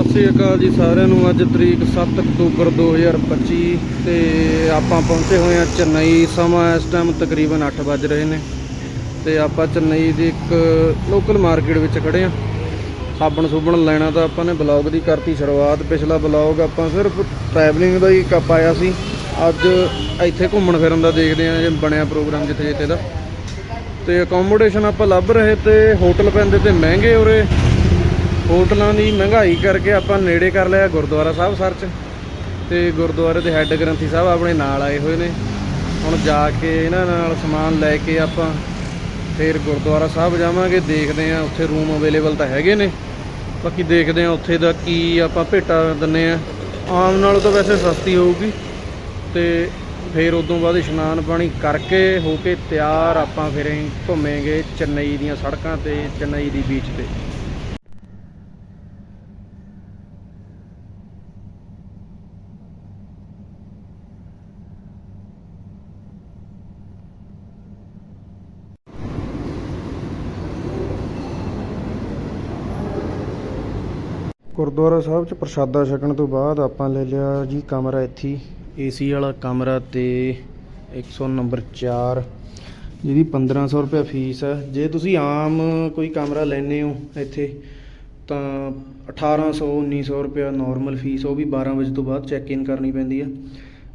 ਸਤਿ ਸ੍ਰੀ ਅਕਾਲ ਜੀ ਸਾਰਿਆਂ ਨੂੰ। ਅੱਜ ਤਰੀਕ 7 ਅਕਤੂਬਰ 2025 ਤੇ ਆਪਾਂ ਪਹੁੰਚੇ ਹੋਏ ਹਾਂ ਚੇਨਈ। ਸਮਾਂ ਇਸ ਟਾਈਮ ਤਕਰੀਬਨ 8 ਵੱਜ ਰਹੇ ਨੇ ਤੇ ਆਪਾਂ ਚੇਨਈ ਦੀ ਇੱਕ ਲੋਕਲ ਮਾਰਕੀਟ ਵਿੱਚ ਖੜੇ ਹਾਂ। ਸਾਬਣ ਸੁਬਣ ਲੈਣਾ ਤਾਂ ਆਪਾਂ ਨੇ ਬਲੌਗ ਦੀ ਕਰਤੀ ਸ਼ੁਰੂਆਤ। ਪਿਛਲਾ ਬਲੌਗ ਆਪਾਂ ਸਿਰਫ ਟਰੈਵਲਿੰਗ ਦਾ ਹੀ ਕੱਪ ਆਇਆ ਸੀ। ਅੱਜ ਇੱਥੇ ਘੁੰਮਣ ਫਿਰਨ ਦਾ ਦੇਖਦੇ ਹਾਂ ਜੇ ਬਣਿਆ ਪ੍ਰੋਗਰਾਮ ਜਿੱਥੇ ਜਿੱਥੇ ਦਾ। ਤੇ ਅਕੋਮੋਡੇਸ਼ਨ ਆਪਾਂ ਲੱਭ ਰਹੇ ਤੇ ਹੋਟਲ ਪੈਂਦੇ ਤੇ ਮਹਿੰਗੇ ਉਰੇ। ਹੋਟਲਾਂ ਦੀ ਮਹਿੰਗਾਈ ਕਰਕੇ ਆਪਾਂ ਨੇੜੇ ਕਰ ਲਿਆ ਗੁਰਦੁਆਰਾ ਸਾਹਿਬ ਸਰਚ। ਤੇ ਗੁਰਦੁਆਰੇ ਦੇ ਹੈੱਡ ਗ੍ਰੰਥੀ ਸਾਹਿਬ ਆਪਣੇ ਨਾਲ ਆਏ ਹੋਏ ਨੇ। ਹੁਣ ਜਾ ਕੇ ਇਹਨਾਂ ਨਾਲ ਸਮਾਨ ਲੈ ਕੇ ਆਪਾਂ ਫਿਰ ਗੁਰਦੁਆਰਾ ਸਾਹਿਬ ਜਾਵਾਂਗੇ। ਦੇਖਦੇ ਆ ਉੱਥੇ ਰੂਮ ਅਵੇਲੇਬਲ ਤਾਂ ਹੈਗੇ ਨੇ। ਬਾਕੀ ਦੇਖਦੇ ਆ ਉੱਥੇ ਦਾ ਕੀ ਆਪਾਂ ਭੇਟਾ ਦਿੰਨੇ ਆ ਆਮ ਨਾਲੋਂ ਤਾਂ ਵੈਸੇ ਸਸਤੀ ਹੋਊਗੀ। ਤੇ ਫਿਰ ਉਦੋਂ ਬਾਅਦ ਇਸ਼ਨਾਨ ਪਾਣੀ ਕਰਕੇ ਹੋ ਕੇ ਤਿਆਰ ਆਪਾਂ ਫਿਰ ਘੁੰਮੇਗੇ ਘੁੰਮੇਂਗੇ ਚੇਨਈ ਦੀਆਂ ਸੜਕਾਂ ਤੇ, ਚੇਨਈ ਦੀ ਬੀਚ ਤੇ। ਗੁਰਦੁਆਰਾ ਸਾਹਿਬ ਚ ਪ੍ਰਸ਼ਾਦਾ ਛਕਣ ਤੋਂ ਬਾਅਦ ਆਪਾਂ ਲੈ ਲਿਆ ਜੀ ਕਮਰਾ ਇੱਥੇ ਏਸੀ ਵਾਲਾ ਕਮਰਾ ਤੇ 100 ਨੰਬਰ 4 ਜਿਹਦੀ 1500 ਰੁਪਏ ਫੀਸ ਹੈ। ਜੇ ਤੁਸੀਂ ਆਮ ਕੋਈ ਕਮਰਾ ਲੈਨੇ ਹੋ ਇੱਥੇ, ਤਾਂ 1800 1900 ਰੁਪਏ ਨਾਰਮਲ ਫੀਸ, ਉਹ ਵੀ 12 ਵਜੇ ਤੋਂ ਬਾਅਦ ਚੈੱਕ ਇਨ ਕਰਨੀ ਪੈਂਦੀ ਹੈ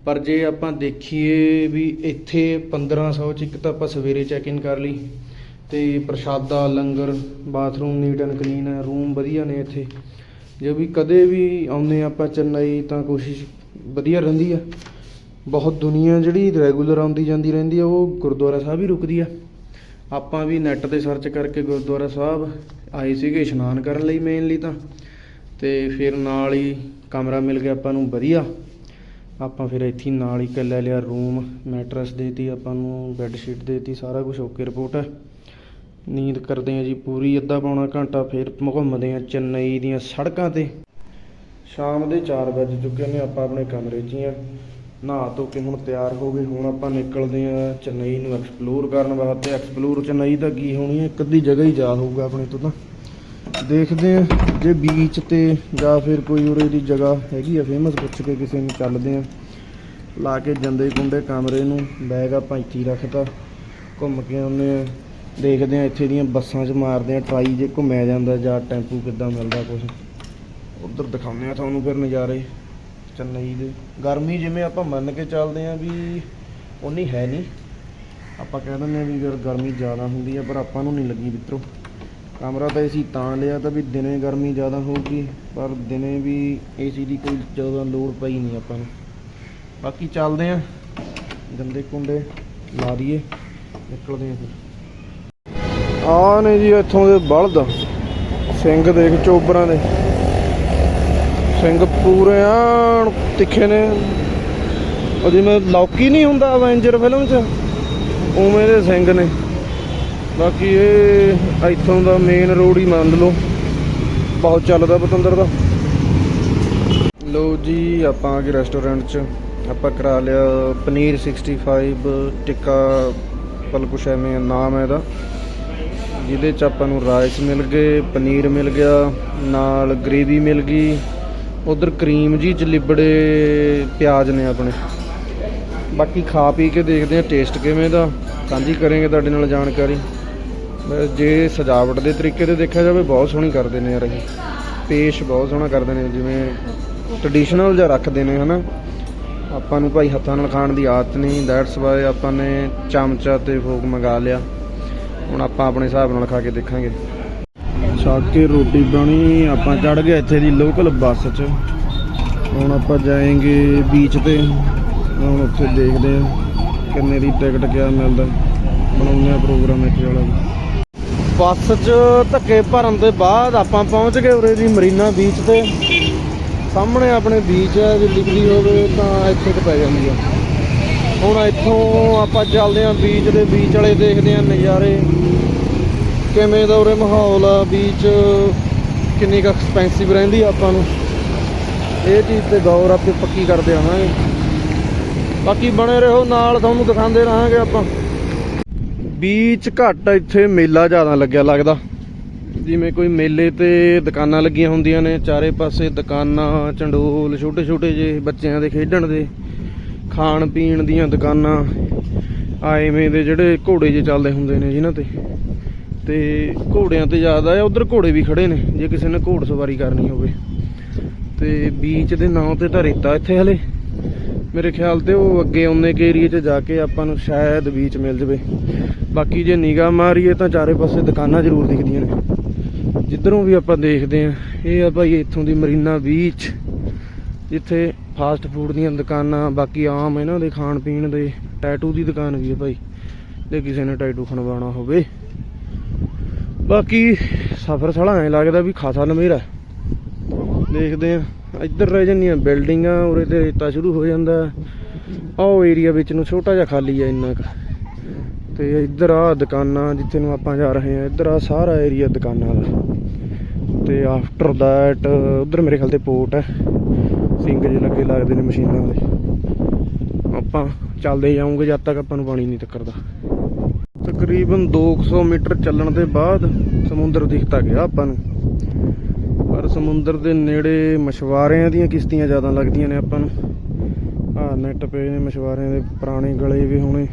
ਪਰ ਜੇ ਆਪਾਂ ਦੇਖੀਏ ਵੀ ਇੱਥੇ 1500 ਚ ਇੱਕ ਤਾਂ ਆਪਾਂ ਸਵੇਰੇ ਚੈੱਕ ਇਨ ਕਰ ਲਈ, ਤੇ ਪ੍ਰਸ਼ਾਦਾ, ਲੰਗਰ, ਬਾਥਰੂਮ ਨੀਟ ਐਂਡ ਕਲੀਨ ਹੈ ਰੂਮ ਵਧੀਆ ਨੇ ਇੱਥੇ। ਜੇ ਵੀ ਕਦੇ ਵੀ ਆਉਂਦੇ ਹਾਂ ਆਪਾਂ ਚੇਨਈ, ਤਾਂ ਕੋਸ਼ਿਸ਼ ਵਧੀਆ ਰਹਿੰਦੀ ਆ। ਬਹੁਤ ਦੁਨੀਆ ਜਿਹੜੀ ਰੈਗੂਲਰ ਆਉਂਦੀ ਜਾਂਦੀ ਰਹਿੰਦੀ ਆ, ਉਹ ਗੁਰਦੁਆਰਾ ਸਾਹਿਬ ਹੀ ਰੁਕਦੀ ਆ। ਆਪਾਂ ਵੀ ਨੈੱਟ ਤੇ ਸਰਚ ਕਰਕੇ ਗੁਰਦੁਆਰਾ ਸਾਹਿਬ ਆਏ ਸੀਗੇ ਇਸ਼ਨਾਨ ਕਰਨ ਲਈ ਮੇਨਲੀ ਤਾਂ। ਤੇ ਫਿਰ ਨਾਲ ਹੀ ਕਮਰਾ ਮਿਲ ਗਿਆ ਆਪਾਂ ਨੂੰ ਵਧੀਆ। ਆਪਾਂ ਫਿਰ ਇੱਥੇ ਨਾਲ ਹੀ ਕ- ਲੈ ਲਿਆ ਰੂਮ ਮੈਟਰਸ ਦੇਤੀ ਆਪਾਂ ਨੂੰ ਬੈੱਡ ਸ਼ੀਟ ਦੇਤੀ, ਸਾਰਾ ਕੁਝ ਓਕੇ ਰਿਪੋਰਟ ਹੈ ਨੀਂਦ ਕਰਦੇ ਆ ਜੀ, ਪੂਰੀ ਅੱਧਾ ਪੌਣਾ ਘੰਟਾ ਫਿਰ ਘੁੰਮਦੇ ਆ ਚੇਨਈ ਦੀਆਂ ਸੜਕਾਂ ਤੇ। ਸ਼ਾਮ ਦੇ 4 ਵੱਜ ਚੁੱਕੇ ਨੇ, ਆਪਾਂ ਆਪਣੇ ਕਮਰੇ 'ਚ ਹੀ ਆ ਨਹਾ ਧੋ ਕੇ ਹੁਣ ਤਿਆਰ ਹੋ ਗਏ, ਹੁਣ ਆਪਾਂ ਨਿਕਲਦੇ ਆ ਚੇਨਈ ਨੂੰ ਐਕਸਪਲੋਰ ਕਰਨ ਵਾਸਤੇ। ਐਕਸਪਲੋਰ ਚੇਨਈ ਦਾ ਕੀ ਹੋਣੀ ਹੈ, ਇੱਕ ਅੱਧੀ ਜਗ੍ਹਾ ਹੀ ਜਾ ਹੋਊਗਾ ਆਪਣੇ ਤੋਂ ਤਾਂ। ਦੇਖਦੇ ਆ ਜੇ ਬੀਚ ਤੇ ਜਾਂ ਫਿਰ ਕੋਈ ਉਰੇ ਦੀ ਜਗ੍ਹਾ ਹੈਗੀ ਆ ਫੇਮਸ ਪੁੱਛ ਕੇ ਕਿਸੇ ਨੂੰ ਚੱਲਦੇ ਆ ਲਾ ਕੇ ਜੰਦੇ ਕੁੰਡੇ ਕਮਰੇ ਨੂੰ ਬੈਗ ਆਪਾਂ ਇੱਥੇ ਹੀ ਰੱਖਤਾ। ਘੁੰਮ ਕੇ ਆਉਂਦੇ ਆ ਦੇਖਦੇ ਆ ਇੱਥੇ ਦੀਆਂ ਬੱਸਾਂ 'ਚ ਮਾਰਦੇ ਆ ਟਰਾਈ ਜੇ ਘੁੰਮਿਆ ਜਾਂਦਾ ਜਾਂ ਟੈਂਪੂ ਕਿੱਦਾਂ ਮਿਲਦਾ ਕੁਝ ਉਧਰ ਦਿਖਾਉਂਦੇ ਆ ਤੁਹਾਨੂੰ ਫਿਰ ਨਜ਼ਾਰੇ, ਚੇਨਈ ਦੇ। ਗਰਮੀ ਜਿਵੇਂ ਆਪਾਂ ਮੰਨ ਕੇ ਚੱਲਦੇ ਆ ਵੀ ਉਨੀ ਹੈ ਨਹੀਂ। ਆਪਾਂ ਕਹਿ ਦਿੰਦੇ ਆ ਵੀ ਅਗਰ ਗਰਮੀ ਜ਼ਿਆਦਾ ਹੁੰਦੀ ਆ ਪਰ ਆਪਾਂ ਨੂੰ ਨਹੀਂ ਲੱਗੀ ਮਿੱਤਰੋ। ਕਮਰਾ ਤਾਂ ਏਸੀ ਤਾਂ ਲਿਆ ਤਾਂ ਵੀ ਦਿਨੇ ਗਰਮੀ ਜ਼ਿਆਦਾ ਹੋਊਗੀ, ਪਰ ਦਿਨੇ ਵੀ ਏਸੀ ਦੀ ਕੋਈ ਜ਼ਿਆਦਾ ਲੋੜ ਪਈ ਨਹੀਂ ਆਪਾਂ ਨੂੰ। ਬਾਕੀ ਚੱਲਦੇ ਆ ਗੰਦੇ ਕੁੰਡੇ ਲਾ ਦਈਏ, ਨਿਕਲਦੇ ਆ ਫਿਰ। ਆ ਨੇ ਜੀ ਇੱਥੋਂ ਦੇ ਬਲਦ, ਸਿੰਘ ਦੇਖ ਚੋਬਰਾਂ ਦੇ। ਸਿੰਘ ਪੂਰੇ ਆਣ ਤਿੱਖੇ ਨੇ। ਉਹ ਜਿਵੇਂ ਲੌਕੀ ਨਹੀਂ ਹੁੰਦਾ ਅਵੈਂਜਰ ਫਿਲਮ 'ਚ। ਉਵੇਂ ਦੇ ਸਿੰਘ ਨੇ। ਬਾਕੀ ਇਹ ਇੱਥੋਂ ਦਾ ਮੇਨ ਰੋਡ ਹੀ ਮੰਨ ਲਓ। ਬਹੁਤ ਚੱਲਦਾ ਪਤੰਦਰ ਦਾ। ਲੋ ਜੀ, ਆਪਾਂ ਆ ਗਏ ਰੈਸਟੋਰੈਂਟ 'ਚ। ਆਪਾਂ ਕਰਾ ਲਿਆ ਪਨੀਰ 65 ਟਿੱਕਾ ਪਲ ਕੁਛ ਐਵੇਂ ਨਾਮ ਹੈ ਇਹਦਾ। ਜਿਹਦੇ 'ਚ ਆਪਾਂ ਨੂੰ ਰਾਈਸ ਮਿਲ ਗਏ, ਪਨੀਰ ਮਿਲ ਗਿਆ, ਨਾਲ ਗ੍ਰੇਵੀ ਮਿਲ ਗਈ। ਉਧਰ ਕਰੀਮ ਜੀ ਚ ਲਿਬੜੇ ਪਿਆਜ਼ ਨੇ ਆਪਣੇ। ਬਾਕੀ ਖਾ ਪੀ ਕੇ ਦੇਖਦੇ ਆ ਟੇਸਟ ਕਿਵੇਂ ਦਾ। ਸਾਂਝੀ ਕਰਾਂਗੇ ਤੁਹਾਡੇ ਨਾਲ ਜਾਣਕਾਰੀ। ਜੇ ਸਜਾਵਟ ਦੇ ਤਰੀਕੇ ਤੇ ਦੇਖਿਆ ਜਾਵੇ, ਬਹੁਤ ਸੋਹਣੀ ਕਰਦੇ ਨੇ ਯਾਰ ਇਹ। ਪੇਸ਼ ਬਹੁਤ ਸੋਹਣਾ ਕਰਦੇ ਨੇ, ਜਿਵੇਂ ਟ੍ਰੈਡੀਸ਼ਨਲ ਜਿਹਾ ਰੱਖਦੇ ਨੇ, ਹਨਾ। ਆਪਾਂ ਨੂੰ ਭਾਈ ਹੱਥਾਂ ਨਾਲ ਖਾਣ ਦੀ ਆਦਤ ਨਹੀਂ। ਦੈਟਸ ਵਾਈ ਆਪਾਂ ਨੇ ਚਮਚਾ ਤੇ ਫੋਕ ਮੰਗਾ ਲਿਆ। ਹੁਣ ਆਪਾਂ ਆਪਣੇ ਹਿਸਾਬ ਨਾਲ ਖਾ ਕੇ ਦੇਖਾਂਗੇ। ਛੱਕ ਕੇ ਰੋਟੀ ਬਣੀ ਆਪਾਂ ਚੜ ਗਏ ਇੱਥੇ ਦੀ ਲੋਕਲ ਬੱਸ 'ਚ। ਹੁਣ ਆਪਾਂ ਜਾਏਂਗੇ ਬੀਚ ਤੇ। ਹੁਣ ਉੱਥੇ ਦੇਖਦੇ ਆ ਕਿੰਨੇ ਦੀ ਟਿਕਟ ਕਿਆ ਮਿਲਦਾ। ਬਣਾਉਂਦੇ ਆ ਪ੍ਰੋਗਰਾਮ ਇੱਥੇ ਵਾਲਾ। ਬੱਸ 'ਚ ਧੱਕੇ ਭਰਨ ਦੇ ਬਾਅਦ ਆਪਾਂ ਪਹੁੰਚ ਗਏ ਉਰੇ ਦੀ ਮਰੀਨਾ ਬੀਚ ਤੇ। ਸਾਹਮਣੇ ਆਪਣੇ ਬੀਚ ਹੈ ਜੇ ਲਿਖਦੀ ਹੋਵੇ ਤਾਂ ਇੱਥੇ ਤੇ ਪੈ ਜਾਂਦੀ ਆ ਹੁਣ ਇੱਥੋਂ ਆਪਾਂ ਚੱਲਦੇ ਆਂ ਬੀਚ ਦੇ ਬੀਚ ਵਾਲੇ ਦੇਖਦੇ ਆਂ ਨਜ਼ਾਰੇ। ਕਿਵੇਂ ਦਾ ਉਰੇ ਮਾਹੌਲ ਆ ਬੀਚ ਕਿੰਨੀ ਕੁ ਐਕਸਪੈਂਸਿਵ ਰਹਿੰਦੀ ਆਪਾਂ ਨੂੰ। ਇਹ ਚੀਜ਼ ਤੇ ਗੌਰ ਆਪੇ ਪੱਕੀ ਕਰਦੇ ਆਵਾਂਗੇ। ਬਾਕੀ ਬਣੇ ਰਹੋ, ਨਾਲ ਤੁਹਾਨੂੰ ਦਿਖਾਉਂਦੇ ਰਹਾਂਗੇ ਆਪਾਂ। ਬੀਚ ਘੱਟ ਇੱਥੇ ਮੇਲਾ ਜ਼ਿਆਦਾ ਲੱਗਿਆ ਲੱਗਦਾ। ਜਿਵੇਂ ਕੋਈ ਮੇਲੇ ਤੇ ਦੁਕਾਨਾਂ ਲੱਗੀਆਂ ਹੁੰਦੀਆਂ ਨੇ, ਚਾਰੇ ਪਾਸੇ ਦੁਕਾਨਾਂ, ਚੰਡੋਲ ਛੋਟੇ ਛੋਟੇ ਜਿਹੇ ਬੱਚਿਆਂ ਦੇ ਖੇਡਣ ਦੇ। ਖਾਣ ਪੀਣ ਦੀਆਂ ਦੁਕਾਨਾਂ ਆਏਵੇਂ ਦੇ ਜਿਹੜੇ ਘੋੜੇ ਜੇ ਚੱਲਦੇ ਹੁੰਦੇ ਨੇ ਜਿਨ੍ਹਾਂ ਤੇ। ਤੇ ਘੋੜਿਆਂ ਤੇ ਜ਼ਿਆਦਾ ਆ, ਉਧਰ ਘੋੜੇ ਵੀ ਖੜੇ ਨੇ, ਜੇ ਕਿਸੇ ਨੇ ਘੋੜ ਸਵਾਰੀ ਕਰਨੀ ਹੋਵੇ। ਤੇ ਬੀਚ ਦੇ ਨਾਂ ਤੇ ਤਾਂ ਰੇਤਾ ਇੱਥੇ ਹਲੇ। ਮੇਰੇ ਖਿਆਲ ਤੇ ਉਹ ਅੱਗੇ ਉਹਨੇ ਕੇ ਏਰੀਏ 'ਚ ਜਾ ਕੇ ਆਪਾਂ ਨੂੰ ਸ਼ਾਇਦ ਬੀਚ ਮਿਲ ਜਵੇ। ਬਾਕੀ ਜੇ ਨਿਗਾਹ ਮਾਰੀਏ ਤਾਂ ਚਾਰੇ ਪਾਸੇ ਦੁਕਾਨਾਂ ਜ਼ਰੂਰ ਦਿਖਦੀਆਂ ਨੇ। ਜਿੱਧਰੋਂ ਵੀ ਆਪਾਂ ਦੇਖਦੇ ਆ ਇਹ ਆ ਭਾਈ ਇੱਥੋਂ ਦੀ ਮਰੀਨਾ ਬੀਚ, ਜਿੱਥੇ ਫਾਸਟ ਫੂਡ ਦੀਆਂ ਦੁਕਾਨਾਂ, ਬਾਕੀ ਆਮ ਇਹਨਾਂ ਦੇ ਖਾਣ ਪੀਣ ਦੇ ਟੈਟੂ ਦੀ ਦੁਕਾਨ ਵੀ ਹੈ ਭਾਈ, ਜੇ ਕਿਸੇ ਨੇ ਟੈਟੂ ਖਣਵਾਉਣਾ ਹੋਵੇ। ਬਾਕੀ ਸਫ਼ਰ ਸਾਲਾ ਐ ਲੱਗਦਾ ਵੀ ਖਾਸਾ ਲੰਮੇਰਾ ਦੇਖਦੇ ਆ ਇੱਧਰ ਰਹਿ ਜਾਂਦੀਆਂ ਬਿਲਡਿੰਗਾਂ ਉਰੇ ਤੇ ਰੇਤਾ ਸ਼ੁਰੂ ਹੋ ਜਾਂਦਾ। ਆਹ ਏਰੀਆ ਵਿੱਚ ਨੂੰ ਛੋਟਾ ਜਿਹਾ ਖਾਲੀ ਆ ਇੰਨਾ ਕੁ। ਤੇ ਇੱਧਰ ਆ ਦੁਕਾਨਾਂ ਜਿੱਥੇ ਨੂੰ ਆਪਾਂ ਜਾ ਰਹੇ ਆ ਇੱਧਰ ਆ ਸਾਰਾ ਏਰੀਆ ਦੁਕਾਨਾਂ ਦਾ। ਤੇ ਆਫਟਰ ਦੈਟ ਉਧਰ ਮੇਰੇ ਖਿਆਲ ਤੇ ਪੋਰਟ ਹੈ। ਸਿੰਗ ਜੇ ਲੱਗੇ ਲੱਗਦੇ ਨੇ ਮਸ਼ੀਨਾਂ ਦੇ। ਆਪਾਂ ਚੱਲਦੇ ਜਾਵਾਂਗੇ ਜਦ ਤੱਕ ਆਪਾਂ ਨੂੰ ਪਾਣੀ ਨਹੀਂ ਟੱਕਰਦਾ। ਤਕਰੀਬਨ 200 ਮੀਟਰ ਚੱਲਣ ਦੇ ਬਾਅਦ ਸਮੁੰਦਰ ਦਿਖਤਾ ਗਿਆ ਆਪਾਂ ਨੂੰ। ਪਰ ਸਮੁੰਦਰ ਦੇ ਨੇੜੇ ਮਛਵਾਰਿਆਂ ਦੀਆਂ ਕਿਸ਼ਤੀਆਂ ਜ਼ਿਆਦਾ ਲੱਗਦੀਆਂ ਨੇ ਆਪਾਂ ਨੂੰ। ਆਹ ਨੈਟ ਪਏ ਨੇ ਮਛਵਾਰਿਆਂ ਦੇ ਪੁਰਾਣੇ ਗਲੇ ਵੀ ਹੋਣੇ।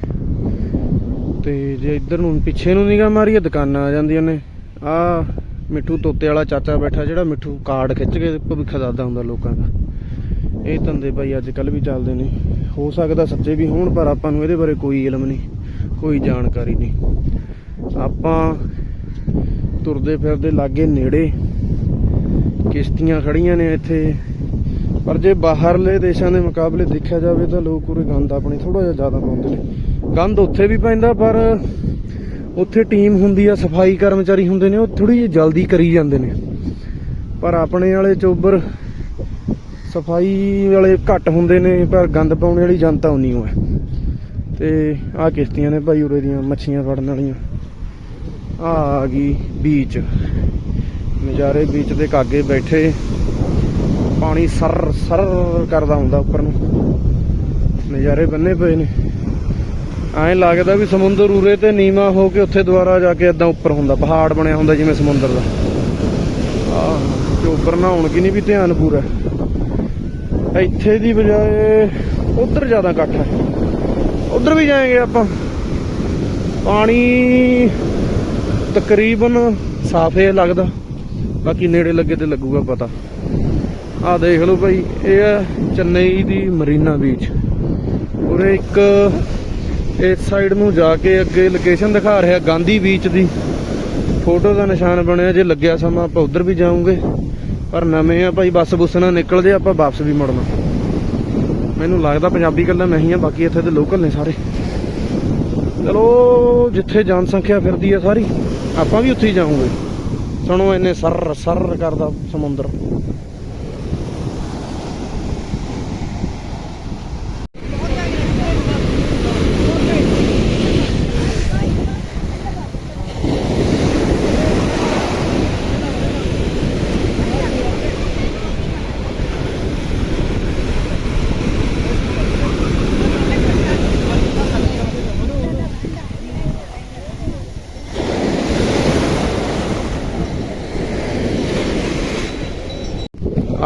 ਤੇ ਜੇ ਇੱਧਰ ਨੂੰ ਪਿੱਛੇ ਨੂੰ ਨਿਗਾਹ ਮਾਰੀਏ, ਦੁਕਾਨਾਂ ਆ ਜਾਂਦੀਆਂ ਨੇ। ਆ ਮਿੱਠੂ ਤੋਤੇ ਵਾਲਾ ਚਾਚਾ ਬੈਠਾ ਜਿਹੜਾ ਮਿੱਠੂ ਕਾਰਡ ਖਿੱਚ ਕੇ ਭਵਿੱਖ ਦੱਸਦਾ ਹੁੰਦਾ ਲੋਕਾਂ ਦਾ। ਇਹ ਧੰਦੇ ਭਾਈ ਅੱਜ ਕੱਲ ਵੀ ਚੱਲਦੇ ਨੇ। ਹੋ ਸਕਦਾ ਸੱਚੇ ਵੀ ਹੋਣ, ਪਰ ਆਪਾਂ ਨੂੰ ਇਹਦੇ ਬਾਰੇ ਕੋਈ ਇਲਮ ਨਹੀਂ, ਕੋਈ ਜਾਣਕਾਰੀ ਨਹੀਂ। ਆਪਾਂ ਤੁਰਦੇ ਫਿਰਦੇ ਲਾਗੇ ਨੇੜੇ ਕਿਸ਼ਤੀਆਂ ਖੜੀਆਂ ਨੇ ਇੱਥੇ। ਪਰ ਜੇ ਬਾਹਰਲੇ ਦੇਸ਼ਾਂ ਦੇ ਮੁਕਾਬਲੇ ਦੇਖਿਆ ਜਾਵੇ ਤਾਂ ਲੋਕ ਉਰੇ ਗੰਦ ਆਪਣੀ ਥੋੜਾ ਜਿਹਾ ਜ਼ਿਆਦਾ ਪਾਉਂਦੇ ਨੇ। ਗੰਦ ਉੱਥੇ ਵੀ ਪੈਂਦਾ, ਪਰ ਉੱਥੇ ਟੀਮ ਹੁੰਦੀ ਆ, ਸਫ਼ਾਈ ਕਰਮਚਾਰੀ ਹੁੰਦੇ ਨੇ, ਉਹ ਥੋੜੀ ਜਿਹੀ ਜਲਦੀ ਕਰੀ ਜਾਂਦੇ ਨੇ। ਪਰ ਆਪਣੇ ਵਾਲੇ ਚੋਬਰ ਸਫ਼ਾਈ ਵਾਲੇ ਘੱਟ ਹੁੰਦੇ ਨੇ, ਪਰ ਗੰਦ ਪਾਉਣ ਵਾਲੀ ਜਨਤਾ ਉਨੀ ਓ ਹੈ। ਤੇ ਆਹ ਕਿਸ਼ਤੀਆਂ ਨੇ ਭਾਈ ਉਰੇ ਦੀਆਂ, ਮੱਛੀਆਂ ਫੜਨ ਵਾਲੀਆਂ। ਆ ਆ ਗਈ ਬੀਚ। ਨਜ਼ਾਰੇ ਬੀਚ ਦੇ ਕਾਗੇ ਬੈਠੇ। ਪਾਣੀ ਸਰ ਸਰ ਕਰਦਾ ਹੁੰਦਾ ਉੱਪਰ ਨੂੰ। ਨਜ਼ਾਰੇ ਬੰਨੇ ਪਏ ਨੇ। ਐਂ ਲੱਗਦਾ ਵੀ ਸਮੁੰਦਰ ਉਰੇ ਤੇ ਨੀਵਾ ਹੋ ਕੇ ਉੱਥੇ ਦੁਬਾਰਾ ਜਾ ਕੇ ਇਦਾਂ ਉੱਪਰ ਹੁੰਦਾ, ਪਹਾੜ ਬਣਿਆ ਹੁੰਦਾ ਜਿਵੇਂ ਸਮੁੰਦਰ ਦਾ। ਆਹ, ਤੇ ਉੱਪਰ ਨਹਾਉਣ ਕੀ ਨਹੀਂ ਵੀ ਧਿਆਨ ਪੂਰਾ। ਇੱਥੇ ਦੀ ਬਜਾਏ ਉਧਰ ਜ਼ਿਆਦਾ ਇਕੱਠ ਹੈ ਉਧਰ ਵੀ ਜਾਏਗੇ ਆਪਾਂ। ਪਾਣੀ ਤਕਰੀਬਨ ਸਾਫ਼ ਸਾਫੇ ਲੱਗਦਾ। ਬਾਕੀ ਨੇੜੇ ਲੱਗੇ ਤੇ ਲੱਗੂਗਾ ਪਤਾ। ਆਹ ਦੇਖ ਲਓ ਭਾਈ, ਇਹ ਹੈ ਚੇਨਈ ਦੀ ਮਰੀਨਾ ਬੀਚ ਉਰੇ ਇੱਕ ਇਸ ਸਾਈਡ ਨੂੰ ਜਾ ਕੇ ਅੱਗੇ ਲੋਕੇਸ਼ਨ ਦਿਖਾ ਰਿਹਾ, ਗਾਂਧੀ ਬੀਚ ਦੀ। ਫੋਟੋ ਦਾ ਨਿਸ਼ਾਨ ਬਣਿਆ, ਜੇ ਲੱਗਿਆ ਸਮਾਂ ਆਪਾਂ ਉਧਰ ਵੀ ਜਾਵਾਂਗੇ ਪਰ ਨਵੇਂ ਆ ਭਾਈ, ਬੱਸ ਬੁੱਸ ਨਾਲ ਨਿਕਲਦੇ, ਆਪਾਂ ਵਾਪਸ ਵੀ ਮੁੜਨਾ। ਮੈਨੂੰ ਲੱਗਦਾ ਪੰਜਾਬੀ ਕੱਲਾ ਮੈਂ ਹੀ ਆ, ਬਾਕੀ ਇੱਥੇ ਦੇ ਲੋਕਲ ਨੇ ਸਾਰੇ। ਚਲੋ, ਜਿੱਥੇ ਜਨਸੰਖਿਆ ਫਿਰਦੀ ਆ ਸਾਰੀ, ਆਪਾਂ ਵੀ ਉੱਥੇ ਹੀ ਜਾਵਾਂਗੇ ਸੁਣੋ, ਇੰਨੇ ਸਰ ਸਰ ਕਰਦਾ ਸਮੁੰਦਰ।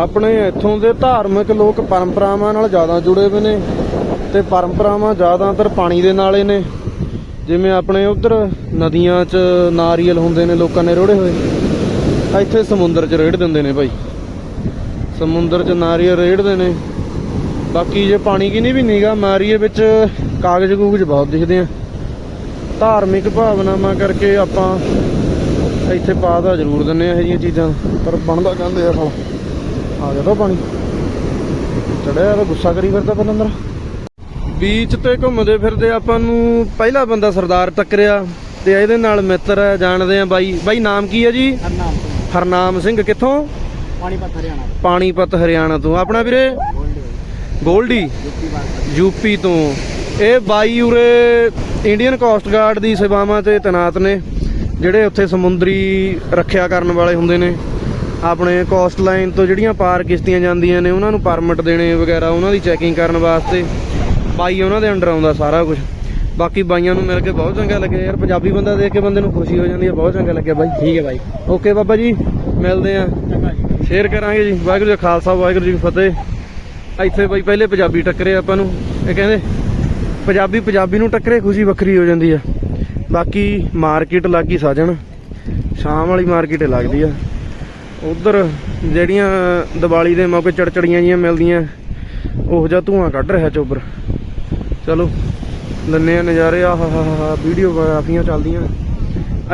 ਆਪਣੇ ਇੱਥੋਂ ਦੇ ਧਾਰਮਿਕ ਲੋਕ ਪਰੰਪਰਾਵਾਂ ਨਾਲ ਜ਼ਿਆਦਾ ਜੁੜੇ ਹੋਏ ਨੇ ਤੇ ਪਰੰਪਰਾਵਾਂ ਜ਼ਿਆਦਾਤਰ ਪਾਣੀ ਦੇ ਨਾਲੇ ਨੇ। ਜਿਵੇਂ ਆਪਣੇ ਉਧਰ ਨਦੀਆਂ 'ਚ ਨਾਰੀਅਲ ਹੁੰਦੇ ਨੇ, ਲੋਕਾਂ ਨੇ ਰੋੜੇ ਹੋਏ। ਇੱਥੇ ਸਮੁੰਦਰ 'ਚ ਰੇੜ ਦਿੰਦੇ ਨੇ ਭਾਈ ਸਮੁੰਦਰ 'ਚ ਨਾਰੀਅਲ ਰੇੜਦੇ ਨੇ। ਬਾਕੀ ਜੇ ਪਾਣੀ ਕੀ ਨਹੀਂ ਵੀ ਨਿਗਾ ਮਾਰੀਏ, ਵਿੱਚ ਕਾਗਜ਼ ਕੂਗਜ਼ ਬਹੁਤ ਦਿਖਦੇ ਆ। ਧਾਰਮਿਕ ਭਾਵਨਾਵਾਂ ਕਰਕੇ ਆਪਾਂ ਇੱਥੇ ਪਾ ਤਾਂ ਜ਼ਰੂਰ ਦਿੰਨੇ ਆ ਇਹ ਜਿਹੀਆਂ ਚੀਜ਼ਾਂ। ਪਰ ਬਣਦਾ ਕਹਿੰਦੇ ਆ ਸਾਲਾ ਆ ਗਿਆ ਤਾਂ ਪਾਣੀ। ਚੜਿਆ ਤਾਂ ਗੁੱਸਾ ਕਰੀ ਫਿਰਦਾ ਪਤੰਦਰ ਬੀਚ ਤੇ ਘੁੰਮਦੇ ਫਿਰਦੇ ਆਪਾਂ ਨੂੰ ਪਹਿਲਾ ਬੰਦਾ ਸਰਦਾਰ ਟੱਕਰਿਆ ਤੇ ਇਹਦੇ ਨਾਲ ਮਿੱਤਰ ਹੈ ਜਾਣਦੇ ਆ ਬਾਈ। ਬਾਈ ਨਾਮ ਕੀ ਹੈ ਜੀ? ਹਰਨਾਮ ਸਿੰਘ। ਕਿੱਥੋਂ? ਪਾਣੀਪਤ ਹਰਿਆਣਾ ਪਾਣੀਪਤ ਹਰਿਆਣਾ ਤੋਂ। ਆਪਣਾ ਵੀਰੇ? ਗੋਲਡ। ਯੂਪੀ ਤੋਂ। ਇਹ ਬਾਈ ਉਰੇ ਇੰਡੀਅਨ ਕੋਸਟ ਗਾਰਡ ਦੀ ਸੇਵਾਵਾਂ ਤੇ ਤੈਨਾਤ ਨੇ ਜਿਹੜੇ ਉੱਥੇ ਸਮੁੰਦਰੀ ਰੱਖਿਆ ਕਰਨ ਵਾਲੇ ਹੁੰਦੇ ਨੇ। ਆਪਣੇ ਕੋਸਟ ਲਾਈਨ ਤੋਂ ਜਿਹੜੀਆਂ ਪਾਰ ਕਿਸ਼ਤੀਆਂ ਜਾਂਦੀਆਂ ਨੇ ਉਹਨਾਂ ਨੂੰ ਪਰਮਿਟ ਦੇਣੇ ਵਗੈਰਾ ਉਹਨਾਂ ਦੀ ਚੈਕਿੰਗ ਕਰਨ ਵਾਸਤੇ ਬਾਈ ਉਹਨਾਂ ਦੇ ਅੰਡਰ ਆਉਂਦਾ ਸਾਰਾ ਕੁਝ ਬਾਕੀ ਬਾਈਆਂ ਨੂੰ ਮਿਲ ਕੇ ਬਹੁਤ ਚੰਗਾ ਲੱਗਿਆ ਯਾਰ ਪੰਜਾਬੀ ਬੰਦਾ ਦੇਖ ਕੇ ਬੰਦੇ ਨੂੰ ਖੁਸ਼ੀ ਹੋ ਜਾਂਦੀ ਹੈ ਬਹੁਤ ਚੰਗਾ ਲੱਗਿਆ ਬਾਈ। ਠੀਕ ਹੈ ਬਾਈ। ਓਕੇ ਬਾਬਾ ਜੀ ਮਿਲਦੇ ਆਂ ਸ਼ੇਅਰ ਕਰਾਂਗੇ ਜੀ। ਵਾਹਿਗੁਰੂ ਜੀ ਖਾਲਸਾ ਵਾਹਿਗੁਰੂ ਜੀ ਕੀ ਫਤਿਹ। ਇੱਥੇ ਬਈ ਪਹਿਲੇ ਪੰਜਾਬੀ ਟੱਕਰੇ ਆਪਾਂ ਨੂੰ। ਇਹ ਕਹਿੰਦੇ ਪੰਜਾਬੀ ਪੰਜਾਬੀ ਨੂੰ ਟੱਕਰੇ ਖੁਸ਼ੀ ਵੱਖਰੀ ਹੋ ਜਾਂਦੀ ਆ। ਬਾਕੀ ਮਾਰਕੀਟ ਲੱਗੀ ਸਾਜਣ। ਸ਼ਾਮ ਵਾਲੀ ਮਾਰਕੀਟ ਲੱਗਦੀ ਆ। ਉਧਰ ਜਿਹੜੀਆਂ ਦੀਵਾਲੀ ਦੇ ਮੌਕੇ ਚੜਚੜੀਆਂ ਜੀਆਂ ਮਿਲਦੀਆਂ, ਉਹ ਜਿਹਾ ਧੂਆਂ ਕੱਢ ਰਿਹਾ ਚੋਬਰ ਚਲੋ, ਲੰਨੇ ਆ ਨਜ਼ਾਰੇ, ਆਹ ਹਾ ਹਾ ਵੀਡੀਓ ਕਾਫੀਆਂ ਚੱਲਦੀਆਂ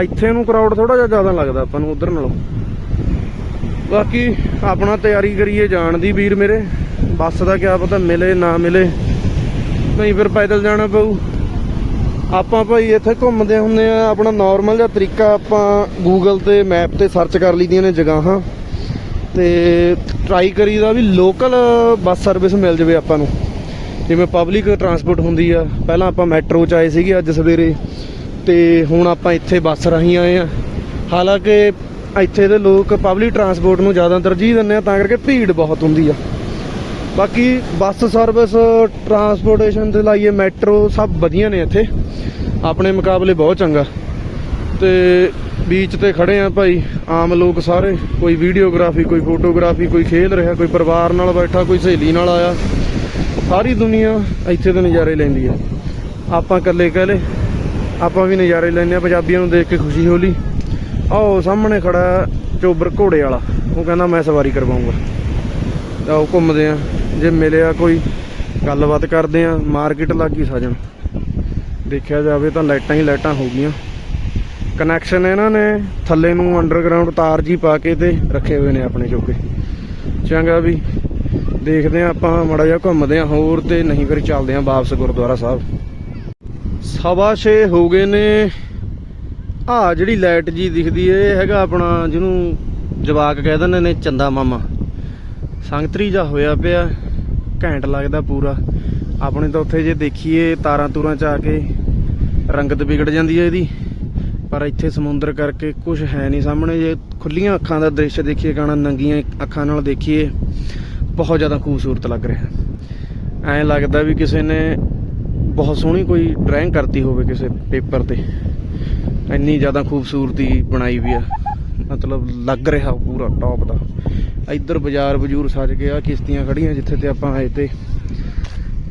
ਇੱਥੇ ਨੂੰ ਕਰਾਊਡ ਥੋੜਾ ਜਿਹਾ ਜ਼ਿਆਦਾ ਲੱਗਦਾ ਆਪਾਂ ਨੂੰ ਉਧਰ ਨਾਲੋਂ। ਬਾਕੀ ਆਪਣਾ ਤਿਆਰੀ ਕਰੀਏ ਜਾਣ ਦੀ ਵੀਰ ਮੇਰੇ। ਬੱਸ ਦਾ ਕਿਆ ਪਤਾ ਮਿਲੇ, ਨਾ ਮਿਲੇ। ਨਹੀਂ ਫਿਰ ਪੈਦਲ ਜਾਣਾ ਪਊ। ਆਪਾਂ ਭਾਈ ਇੱਥੇ ਘੁੰਮਦੇ ਹੁੰਦੇ ਆ, ਆਪਣਾ ਨਾਰਮਲ ਜਿਹਾ ਤਰੀਕਾ ਆਪਾਂ ਗੂਗਲ ਤੇ ਮੈਪ ਤੇ ਸਰਚ ਕਰ ਲਈਦੀਆਂ ਨੇ ਜਗ੍ਹਾਵਾਂ ਤੇ ਟਰਾਈ ਕਰੀਦਾ ਵੀ ਲੋਕਲ ਬੱਸ ਸਰਵਿਸ ਮਿਲ ਜਵੇ ਆਪਾਂ ਨੂੰ। ਜਿਵੇਂ ਪਬਲਿਕ ਟਰਾਂਸਪੋਰਟ ਹੁੰਦੀ ਆ, ਪਹਿਲਾਂ ਆਪਾਂ ਮੈਟਰੋ ਚ ਆਏ ਸੀਗੇ ਅੱਜ ਸਵੇਰੇ। ਤੇ ਹੁਣ ਆਪਾਂ ਇੱਥੇ ਬੱਸ ਰਾਹੀਂ ਆਏ ਆ। ਹਾਲਾਂਕਿ ਇੱਥੇ ਦੇ ਲੋਕ ਪਬਲਿਕ ਟਰਾਂਸਪੋਰਟ ਨੂੰ ਜ਼ਿਆਦਾ ਤਰਜੀਹ ਦਿੰਦੇ ਆ, ਤਾਂ ਕਰਕੇ ਭੀੜ ਬਹੁਤ ਹੁੰਦੀ ਆ। ਬਾਕੀ ਬੱਸ ਸਰਵਿਸ ਟਰਾਂਸਪੋਰਟੇਸ਼ਨ ਤੇ ਲਾਈਏ ਮੈਟਰੋ ਸਭ ਵਧੀਆ ਨੇ ਇੱਥੇ। ਆਪਣੇ ਮੁਕਾਬਲੇ ਬਹੁਤ ਚੰਗਾ। ਤੇ ਬੀਚ ਤੇ ਖੜੇ ਆ ਭਾਈ, ਆਮ ਲੋਕ ਸਾਰੇ, ਕੋਈ ਵੀਡੀਓਗ੍ਰਾਫੀ ਕੋਈ ਫੋਟੋਗ੍ਰਾਫੀ ਕੋਈ ਖੇਲ ਰਿਹਾ, ਕੋਈ ਪਰਿਵਾਰ ਨਾਲ ਬੈਠਾ, ਕੋਈ ਸਹੇਲੀ ਨਾਲ ਆਇਆ। ਸਾਰੀ ਦੁਨੀਆ ਇੱਥੇ ਦੇ ਨਜ਼ਾਰੇ ਲੈਂਦੀ ਆ। ਆਪਾਂ ਇਕੱਲੇ ਇਕੱਲੇ, ਆਪਾਂ ਵੀ ਨਜ਼ਾਰੇ ਲੈਂਦੇ ਆ, ਪੰਜਾਬੀਆਂ ਨੂੰ ਦੇਖ ਕੇ ਖੁਸ਼ੀ ਹੋਲੀ। ਆਓ ਸਾਹਮਣੇ ਖੜਾ ਚੋਬਰ ਘੋੜੇ ਵਾਲਾ, ਉਹ ਕਹਿੰਦਾ ਮੈਂ ਸਵਾਰੀ ਕਰਵਾਉਂਗਾ। ਤਾਂ ਉਹ ਘੁੰਮਦੇ ਆ। ਜੇ ਮਿਲਿਆ ਕੋਈ ਗੱਲਬਾਤ ਕਰਦੇ ਆ, ਮਾਰਕੀਟ ਲੱਗੀ ਸਾਜਣ। ਦੇਖਿਆ ਜਾਵੇ ਤਾਂ ਲਾਈਟਾਂ ਹੀ ਲਾਈਟਾਂ ਹੋ ਗਈਆਂ। ਕਨੈਕਸ਼ਨ ਇਹਨਾਂ ਨੇ ਥੱਲੇ ਨੂੰ ਅੰਡਰਗਰਾਉਂਡ ਤਾਰ ਜੀ ਪਾ ਕੇ ਤੇ ਰੱਖੇ ਹੋਏ ਨੇ ਆਪਣੇ ਜੋਗੇ ਚੰਗਾ ਵੀ, ਦੇਖਦੇ ਆ ਆਪਾਂ ਮੜਾ ਜਿਹਾ ਘੁੰਮਦੇ ਆ ਹੋਰ ਤੇ ਨਹੀਂ ਫਿਰ ਚੱਲਦੇ ਆ ਵਾਪਸ ਗੁਰਦੁਆਰਾ ਸਾਹਿਬ। ਸਵਾ ਛੇ ਹੋ ਗਏ ਨੇ। ਆ ਜਿਹੜੀ ਲਾਈਟ ਜੀ ਦਿਖਦੀ ਏ, ਇਹ ਹੈਗਾ ਆਪਣਾ ਜਿਹਨੂੰ ਜਵਾਕ ਕਹਿ ਦਿੰਦੇ ਨੇ ਚੰਦਾ ਮਾਮਾ। ਸੰਗਤਰੀ ਜਾ ਹੋਇਆ ਪਿਆ, ਘੈਂਟ ਲੱਗਦਾ ਪੂਰਾ। ਆਪਣੇ ਤਾਂ ਉੱਥੇ ਜੇ ਦੇਖੀਏ, ਤਾਰਾਂ ਤੂਰਾਂ ਚ ਆ ਕੇ ਰੰਗਤ ਵਿਗੜ ਜਾਂਦੀ ਹੈ ਇਹਦੀ। ਪਰ ਇੱਥੇ ਸਮੁੰਦਰ ਕਰਕੇ ਕੁਝ ਹੈ ਨਹੀਂ ਸਾਹਮਣੇ। ਜੇ ਖੁੱਲੀਆਂ ਅੱਖਾਂ ਦਾ ਦ੍ਰਿਸ਼ ਦੇਖੀਏ, ਗਾਣਾ ਨੰਗੀਆਂ ਅੱਖਾਂ ਨਾਲ ਦੇਖੀਏ, ਬਹੁਤ ਜ਼ਿਆਦਾ ਖੂਬਸੂਰਤ ਲੱਗ ਰਿਹਾ। ਐਂ ਲੱਗਦਾ ਵੀ ਕਿਸੇ ਨੇ ਬਹੁਤ ਸੋਹਣੀ ਕੋਈ ਡਰਾਇੰਗ ਕਰਤੀ ਹੋਵੇ ਕਿਸੇ ਪੇਪਰ ਤੇ। ਇੰਨੀ ਜ਼ਿਆਦਾ ਖੂਬਸੂਰਤੀ ਬਣਾਈ ਵੀ ਆ। ਮਤਲਬ ਲੱਗ ਰਿਹਾ ਪੂਰਾ ਟੌਪ ਦਾ। ਇੱਧਰ ਬਾਜ਼ਾਰ ਬਜੂਰ ਸੱਜ ਗਿਆ ਕਿਸ਼ਤੀਆਂ ਖੜੀਆਂ ਜਿੱਥੇ ਤੇ ਆਪਾਂ ਆਏ ਤੇ।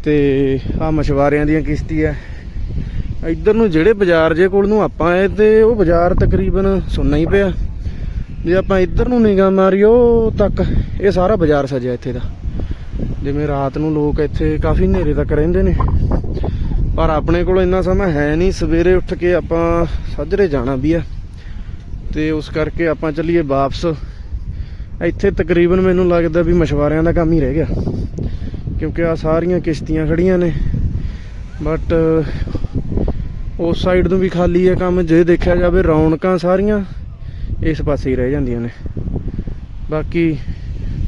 ਤੇ ਆ ਮਛਵਾਰਿਆਂ ਦੀਆਂ ਕਿਸ਼ਤੀ ਹੈ ਇੱਧਰ ਨੂੰ ਜਿਹੜੇ ਬਾਜ਼ਾਰ ਜੇ ਕੋਲ ਨੂੰ ਆਪਾਂ ਆਏ ਤੇ ਉਹ ਬਾਜ਼ਾਰ ਤਕਰੀਬਨ ਸੁੰਨਾ ਹੀ ਪਿਆ। ਜੇ ਆਪਾਂ ਇੱਧਰ ਨੂੰ ਨਿਗਾਹ ਮਾਰੀ ਉਹ ਤੱਕ ਇਹ ਸਾਰਾ ਬਾਜ਼ਾਰ ਸਜਿਆ ਇੱਥੇ ਦਾ। ਜਿਵੇਂ ਰਾਤ ਨੂੰ ਲੋਕ ਇੱਥੇ ਕਾਫੀ ਹਨੇਰੇ ਤੱਕ ਰਹਿੰਦੇ ਨੇ। ਪਰ ਆਪਣੇ ਕੋਲ ਇੰਨਾ ਸਮਾਂ ਹੈ ਨਹੀਂ, ਸਵੇਰੇ ਉੱਠ ਕੇ ਆਪਾਂ ਸੱਜਰੇ ਜਾਣਾ ਵੀ ਆ। ਤੇ ਉਸ ਕਰਕੇ ਆਪਾਂ ਚੱਲੀਏ ਵਾਪਸ। ਇੱਥੇ ਤਕਰੀਬਨ ਮੈਨੂੰ ਲੱਗਦਾ ਵੀ ਮਛਵਾਰਿਆਂ ਦਾ ਕੰਮ ਹੀ ਰਹਿ ਗਿਆ। ਕਿਉਂਕਿ ਆ ਸਾਰੀਆਂ ਕਿਸ਼ਤੀਆਂ ਖੜੀਆਂ ਨੇ। ਬਟ ਉਸ ਸਾਈਡ ਨੂੰ ਵੀ ਖਾਲੀ ਹੈ ਕੰਮ। ਜੇ ਦੇਖਿਆ ਜਾਵੇ ਰੌਣਕਾਂ ਸਾਰੀਆਂ, ਇਸ ਪਾਸੇ ਹੀ ਰਹਿ ਜਾਂਦੀਆਂ ਨੇ। ਬਾਕੀ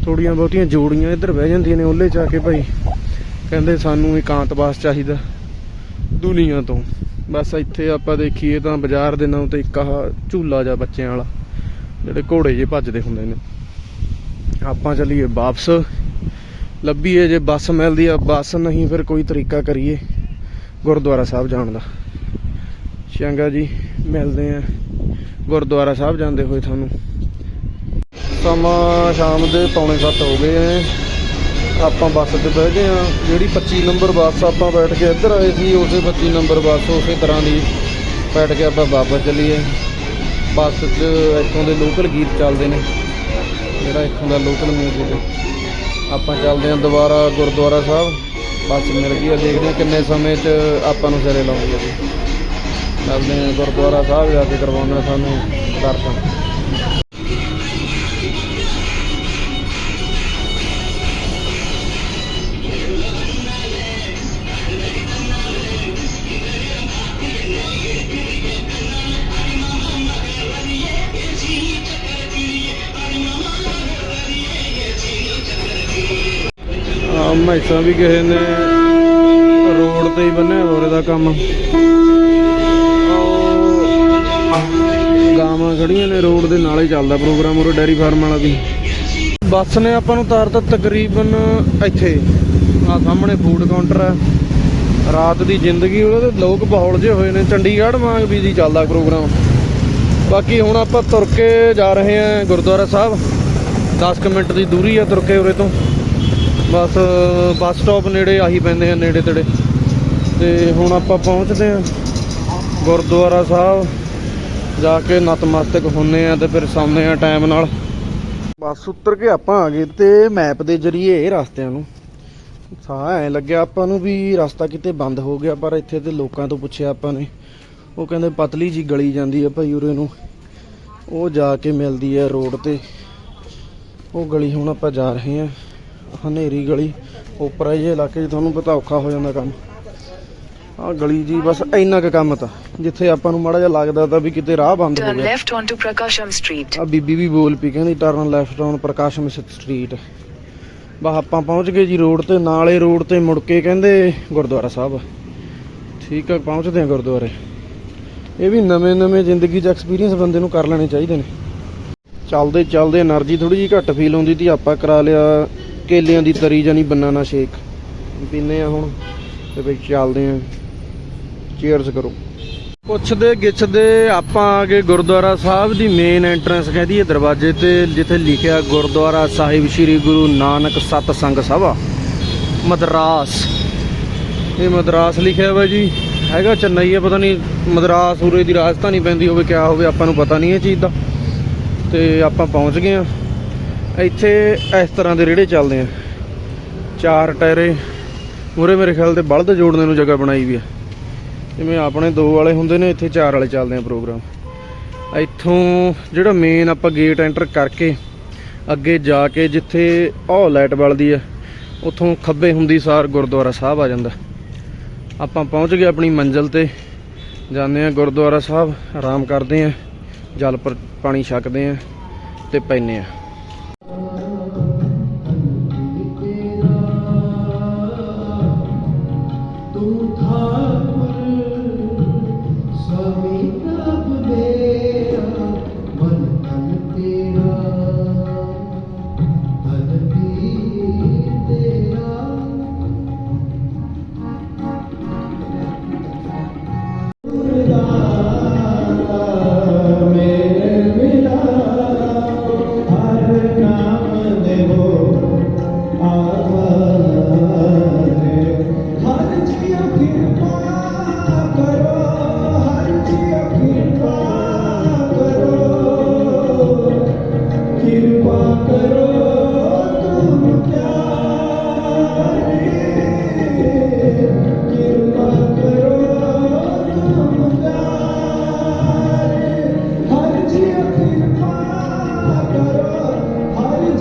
ਥੋੜੀਆਂ ਬਹੁਤੀਆਂ ਜੋੜੀਆਂ ਇੱਧਰ ਬਹਿ ਜਾਂਦੀਆਂ ਨੇ ਉਹਲੇ ਜਾ ਕੇ ਭਾਈ। ਕਹਿੰਦੇ ਸਾਨੂੰ ਇਕਾਂਤਵਾਸ ਚਾਹੀਦਾ ਦੁਨੀਆ ਤੋਂ। ਬਸ ਇੱਥੇ ਆਪਾਂ ਦੇਖੀਏ ਤਾਂ ਬਾਜ਼ਾਰ ਦੇ ਨਾਂ ਤੇ ਇੱਕ ਆਹ ਝੂਲਾ ਜਾਂ ਬੱਚਿਆਂ ਵਾਲਾ, ਜਿਹੜੇ ਘੋੜੇ ਜੇ ਭੱਜਦੇ ਹੁੰਦੇ ਨੇ। ਆਪਾਂ ਚੱਲੀਏ ਵਾਪਸ। ਲੱਭੀਏ ਜੇ ਬੱਸ ਮਿਲਦੀ ਆ, ਬੱਸ ਨਹੀਂ ਫਿਰ ਕੋਈ ਤਰੀਕਾ ਕਰੀਏ ਗੁਰਦੁਆਰਾ ਸਾਹਿਬ ਜਾਣ ਦਾ। ਚੰਗਾ ਜੀ, ਮਿਲਦੇ ਆ ਗੁਰਦੁਆਰਾ ਸਾਹਿਬ ਜਾਂਦੇ ਹੋਏ ਤੁਹਾਨੂੰ। ਸਮਾਂ ਸ਼ਾਮ ਦੇ ਪੌਣੇ 7 ਹੋ ਗਏ ਨੇ ਆਪਾਂ ਬੱਸ ਤੇ ਬਹਿ ਗਏ ਆ। ਜਿਹੜੀ 25 ਨੰਬਰ ਬੱਸ ਆਪਾਂ ਬੈਠ ਕੇ ਇੱਧਰ ਆਏ ਸੀ, ਉਸੇ 25 ਨੰਬਰ ਬੱਸ ਉਸੇ ਤਰ੍ਹਾਂ ਦੀ ਬੈਠ ਕੇ ਆਪਾਂ ਵਾਪਸ ਚੱਲੀਏ। ਬੱਸ 'ਚ ਇੱਥੋਂ ਦੇ ਲੋਕਲ ਗੀਤ ਚੱਲਦੇ ਨੇ। ਜਿਹੜਾ ਇੱਥੋਂ ਦਾ ਲੋਕਲ ਮਿਊਜ਼ਿਕ ਆਪਾਂ ਚੱਲਦੇ ਹਾਂ ਦੁਬਾਰਾ ਗੁਰਦੁਆਰਾ ਸਾਹਿਬ। ਬੱਸ ਮਿਲ ਗਈ ਆ, ਦੇਖਦੇ ਹਾਂ ਕਿੰਨੇ ਸਮੇਂ 'ਚ ਆਪਾਂ ਨੂੰ ਸਿਰੇ ਲਾਉਂਦੀ ਆ ਜੀ। ਚੱਲਦੇ ਹਾਂ ਗੁਰਦੁਆਰਾ ਸਾਹਿਬ ਜਾ ਕੇ ਕਰਵਾਉਂਦੇ ਹਾਂ ਸਾਨੂੰ ਦਰਸ਼ਨ। ਆ ਮੈਸਾਂ ਵੀ ਕਿਸੇ ਨੇ ਰੋਡ ਤੇ ਹੀ ਬੰਨਿਆ ਹੋਰੇ ਦਾ ਕੰਮ। ਗਾਵਾਂ ਖੜੀਆਂ ਨੇ ਰੋਡ ਦੇ ਨਾਲ ਹੀ ਚੱਲਦਾ ਪ੍ਰੋਗਰਾਮ ਉਹ ਡੈਰੀ ਫਾਰਮ ਵਾਲਾ ਵੀ। ਬੱਸ ਨੇ ਆਪਾਂ ਨੂੰ ਤਾਰਤਾ ਤਕਰੀਬਨ ਇੱਥੇ ਆ ਸਾਹਮਣੇ ਫੂਡ ਕਾਊਂਟਰ ਹੈ ਰਾਤ ਦੀ ਜ਼ਿੰਦਗੀ ਉਹਦੇ ਲੋਕ ਬਾਹੌਲ ਜੇ ਹੋਏ ਨੇ, ਚੰਡੀਗੜ੍ਹ ਵਾਂਗ ਬਿਜ਼ੀ ਚੱਲਦਾ ਪ੍ਰੋਗਰਾਮ। ਬਾਕੀ ਹੁਣ ਆਪਾਂ ਤੁਰ ਕੇ ਜਾ ਰਹੇ ਹਾਂ ਗੁਰਦੁਆਰਾ ਸਾਹਿਬ। 10 ਕੁ ਮਿੰਟ ਦੀ ਦੂਰੀ ਆ ਤੁਰ ਕੇ ਉਰੇ ਤੋਂ। ਬਸ, ਬੱਸ ਸਟਾਪ ਨੇੜੇ, ਆਹੀ ਪੈਂਦੇ ਆ ਨੇੜੇ ਤੇੜੇ। ਤੇ ਹੁਣ ਆਪਾਂ ਪਹੁੰਚਦੇ ਹਾਂ ਗੁਰਦੁਆਰਾ ਸਾਹਿਬ। ਜਾ ਕੇ ਨਤਮਸਤਕ ਹੁੰਨੇ ਆ ਤੇ ਫਿਰ ਸੌਂਦੇ ਆ ਟਾਈਮ ਨਾਲ। ਬੱਸ ਉਤਰ ਕੇ ਆਪਾਂ ਆ ਗਏ ਤੇ ਮੈਪ ਦੇ ਜਰੀਏ ਰਸਤਿਆਂ ਨੂੰ। ਸਾਹ ਐ ਲੱਗਿਆ ਆਪਾਂ ਨੂੰ ਵੀ ਰਸਤਾ ਕਿਤੇ ਬੰਦ ਹੋ ਗਿਆ, ਪਰ ਇੱਥੇ ਤੇ ਲੋਕਾਂ ਤੋਂ ਪੁੱਛਿਆ ਆਪਾਂ ਨੇ। ਉਹ ਕਹਿੰਦੇ ਪਤਲੀ ਜੀ ਗਲੀ ਜਾਂਦੀ ਆ ਭਾਈ ਉਰੇ ਨੂੰ। ਉਹ ਜਾ ਕੇ ਮਿਲਦੀ ਆ ਰੋਡ ਤੇ। ਉਹ ਗਲੀ ਹੁਣ ਆਪਾਂ ਜਾ ਰਹੇ ਆ ਹਨੇਰੀ ਗਲੀ ਉੱਪਰ ਇਹ ਇਲਾਕੇ 'ਚ ਤੁਹਾਨੂੰ ਪਤਾ ਔਖਾ ਹੋ ਜਾਂਦਾ ਕੰਮ। ਆ ਗਲੀ ਜੀ ਬਸ ਇੰਨਾ ਕੁ ਕੰਮ ਤਾਂ ਜਿੱਥੇ ਆਪਾਂ ਨੂੰ ਮਾੜਾ ਜਿਹਾ ਲੱਗਦਾ ਤਾਂ ਵੀ ਕਿਤੇ ਰਾਹ ਬੰਦ ਹੋ ਗਿਆ। Left on to Prakasam street ਆ ਬੀਬੀ ਵੀ ਬੋਲ ਪਈ ਕਹਿੰਦੀ turn left on Prakasam street ਬਸ ਆਪਾਂ ਪਹੁੰਚ ਗਏ ਜੀ ਰੋਡ ਤੇ ਨਾਲੇ ਰੋਡ ਤੇ ਮੁੜ ਕੇ ਕਹਿੰਦੇ ਗੁਰਦੁਆਰਾ ਸਾਹਿਬ। ਠੀਕ ਆ ਪਹੁੰਚਦੇ ਆ ਗੁਰਦੁਆਰੇ। ਇਹ ਵੀ ਨਵੇਂ-ਨਵੇਂ ਜ਼ਿੰਦਗੀ 'ਚ ਐਕਸਪੀਰੀਅੰਸ ਬੰਦੇ ਨੂੰ ਕਰ ਲੈਣੇ ਚਾਹੀਦੇ ਨੇ। ਚੱਲਦੇ ਚੱਲਦੇ એનર્ਜੀ ਥੋੜੀ ਜੀ ਘੱਟ ਫੀਲ ਹੁੰਦੀ ਸੀ ਆਪਾਂ ਕਰਾ ਲਿਆ। ਕੇਲਿਆਂ ਦੀ ਤਰੀ ਜਾਨੀ ਬਨਾਨਾ ਸ਼ੇਕ। ਪੀਨੇ ਆ ਹੁਣ, ਤੇ ਵਿੱਚ ਚੱਲਦੇ ਆ। ਚੀਅਰਸ ਕਰੋ। ਪੁੱਛਦੇ ਗਿੱਛਦੇ ਆਪਾਂ ਆ ਗਏ ਗੁਰਦੁਆਰਾ ਸਾਹਿਬ ਦੀ ਮੇਨ ਐਂਟਰੈਂਸ ਕਹਿੰਦੀ ਹੈ ਦਰਵਾਜ਼ੇ ਤੇ, ਜਿੱਥੇ ਲਿਖਿਆ ਗੁਰਦੁਆਰਾ ਸਾਹਿਬ ਸ੍ਰੀ ਗੁਰੂ ਨਾਨਕ ਸਤ ਸੰਗ ਸਭਾ। ਮਦਰਾਸ। ਇਹ ਮਦਰਾਸ ਲਿਖਿਆ ਹੋਇਆ ਜੀ। ਹੈਗਾ ਚੇਨਈ ਹੈ ਪਤਾ ਨਹੀਂ ਮਦਰਾਸ ਉਰੇ ਦੀ ਰਾਜਧਾਨੀ ਪੈਂਦੀ ਹੋਵੇ, ਕਿਆ ਹੋਵੇ, ਆਪਾਂ ਨੂੰ ਪਤਾ ਨਹੀਂ ਇਹ ਚੀਜ਼ ਦਾ। ਤੇ ਆਪਾਂ ਪਹੁੰਚ ਗਏ ਆ। ਇੱਥੇ ਇਸ ਤਰ੍ਹਾਂ ਦੇ ਰੇੜੇ ਚੱਲਦੇ ਆ। ਚਾਰ ਟਾਇਰੇ। ਮੂਰੇ ਮੇਰੇ ਖਿਆਲ ਤੇ ਬਲਦ ਜੋੜਨੇ ਨੂੰ ਜਗ੍ਹਾ ਬਣਾਈ ਵੀ ਆ। ਜਿਵੇਂ ਆਪਣੇ ਦੋ ਵਾਲੇ ਹੁੰਦੇ ਨੇ, ਇੱਥੇ ਚਾਰ ਵਾਲੇ ਚੱਲਦੇ ਆ ਪ੍ਰੋਗਰਾਮ। ਇੱਥੋਂ ਜਿਹੜਾ ਮੇਨ ਆਪਾਂ ਗੇਟ ਐਂਟਰ ਕਰਕੇ ਅੱਗੇ ਜਾ ਕੇ ਜਿੱਥੇ ਉਹ ਲਾਈਟ ਬਲਦੀ ਆ, ਉੱਥੋਂ ਖੱਬੇ ਹੁੰਦੀ ਸਾਰ ਗੁਰਦੁਆਰਾ ਸਾਹਿਬ ਆ ਜਾਂਦਾ। ਆਪਾਂ ਪਹੁੰਚ ਗਏ ਆਪਣੀ ਮੰਜ਼ਿਲ ਤੇ। ਜਾਂਦੇ ਆ ਗੁਰਦੁਆਰਾ ਸਾਹਿਬ, ਆਰਾਮ ਕਰਦੇ ਆ, ਜਲ ਪਰ ਪਾਣੀ ਛਕਦੇ ਆ ਤੇ ਪੈਨੇ ਆ।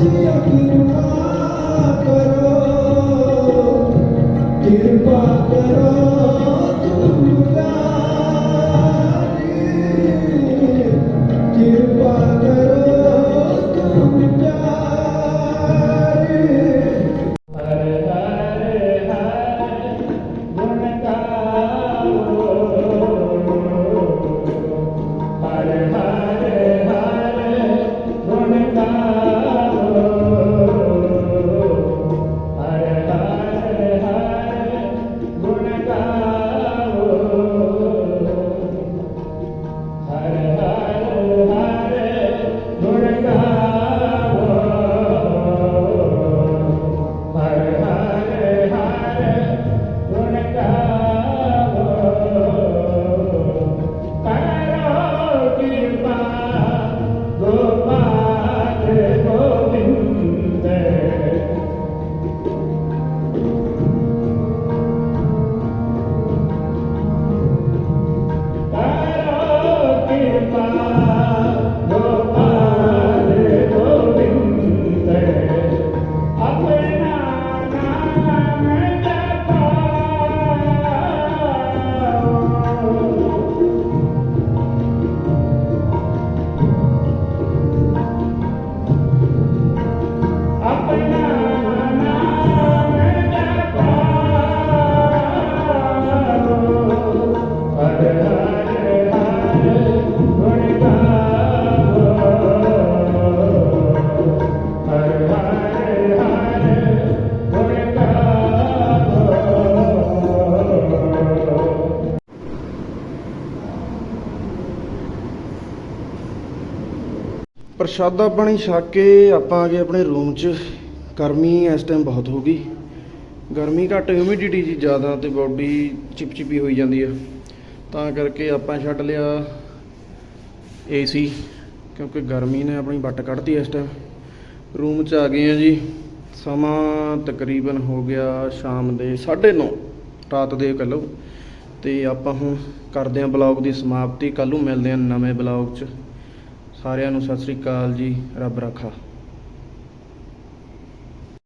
ਹਰ ਜੀਅ ਪ੍ਰਸ਼ਾਦਾ ਪਾਣੀ ਛਕ ਕੇ ਆਪਾਂ ਆ ਗਏ ਆਪਣੇ ਰੂਮ 'ਚ। ਗਰਮੀ ਇਸ ਟਾਈਮ ਬਹੁਤ ਹੋ ਗਈ। ਗਰਮੀ ਘੱਟ ਹਿਊਮਿਡਿਟੀ ਜੀ ਜ਼ਿਆਦਾ ਤੇ ਬਾਡੀ ਚਿਪਚਿਪੀ ਹੋਈ ਜਾਂਦੀ ਆ। ਤਾਂ ਕਰਕੇ ਆਪਾਂ ਛੱਡ ਲਿਆ ਏਸੀ ਕਿਉਂਕਿ ਗਰਮੀ ਨੇ ਆਪਣੀ ਵੱਟ ਕੱਢਤੀ ਇਸ ਟਾਈਮ ਰੂਮ 'ਚ ਆ ਗਏ ਆ ਜੀ। ਸਮਾਂ ਤਕਰੀਬਨ ਹੋ ਗਿਆ ਸ਼ਾਮ ਦੇ 9:30 ਰਾਤ ਦੇ ਕਹਿ ਲਓ। ਤੇ ਆਪਾਂ ਹੁਣ ਕਰਦੇ ਹਾਂ ਬਲੌਗ ਦੀ ਸਮਾਪਤੀ। ਕੱਲ ਨੂੰ ਮਿਲਦੇ ਹਾਂ ਨਵੇਂ ਬਲੌਗ 'ਚ। ਸਾਰਿਆਂ ਨੂੰ ਸਤਿ ਸ੍ਰੀ ਅਕਾਲ ਜੀ ਰੱਬ ਰਾਖਾ।